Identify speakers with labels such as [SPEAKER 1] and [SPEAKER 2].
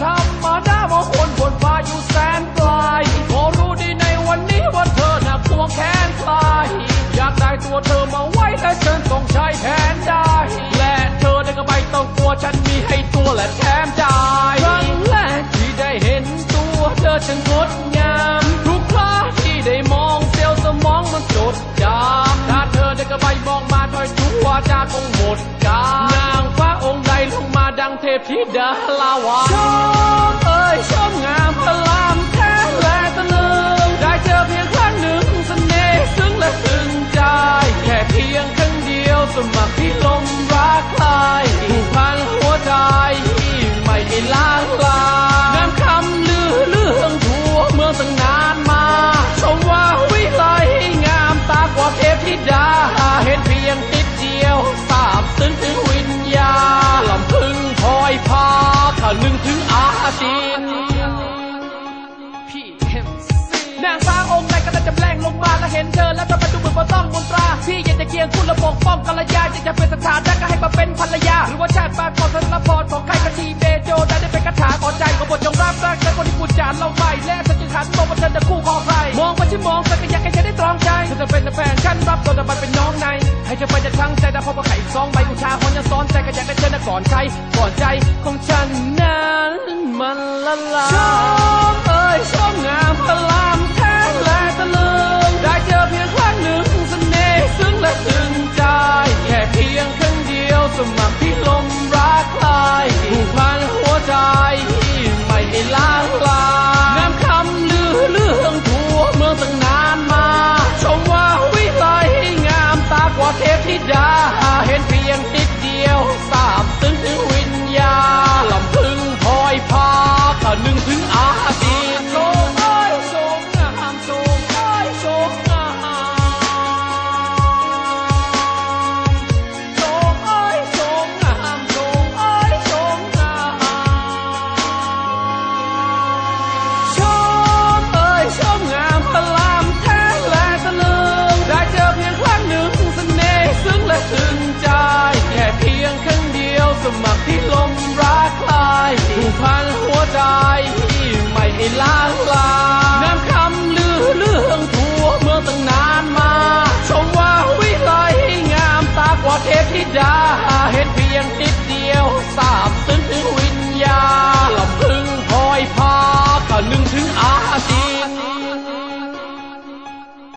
[SPEAKER 1] ธรรมดามองคน ธิดาลาวา นางฟ้าองค์ใดก็ได้จำแรงลงมาแล้วเห็นเธอแล้วทำไมดูเหมือนว่าต้องมนตราพี่อยากจะเคียงคุณและปกป้องกัลยาอยากจะเป็นสถานะก็ให้มาเป็นภรรยา หรือว่าชาติปากก่อนสารพรของใครก็ทีเบโจได้ได้เป็นคาถาก่อนใจของบทจงรับรักและคนที่พูดจานเราไม่และฉันจึงหันมองว่าเธอจะคู่ของใครมองไปฉันมองแต่ก็อยากให้เธอได้ตรองใจเธอจะเป็นแฟนฉันรับตัวจะไปเป็นน้องในให้เธอไปจะทั้งใจแต่พอมาไข่สองใบอุชาหอนยังซ้อนใจก็อยากได้เธอนะก่อนใครก่อนใจของฉัน เห็นเพียงติดเดียวสามตึ้งถึงวิญญาลำพึงพลอยพาขนึงถึงอา my people.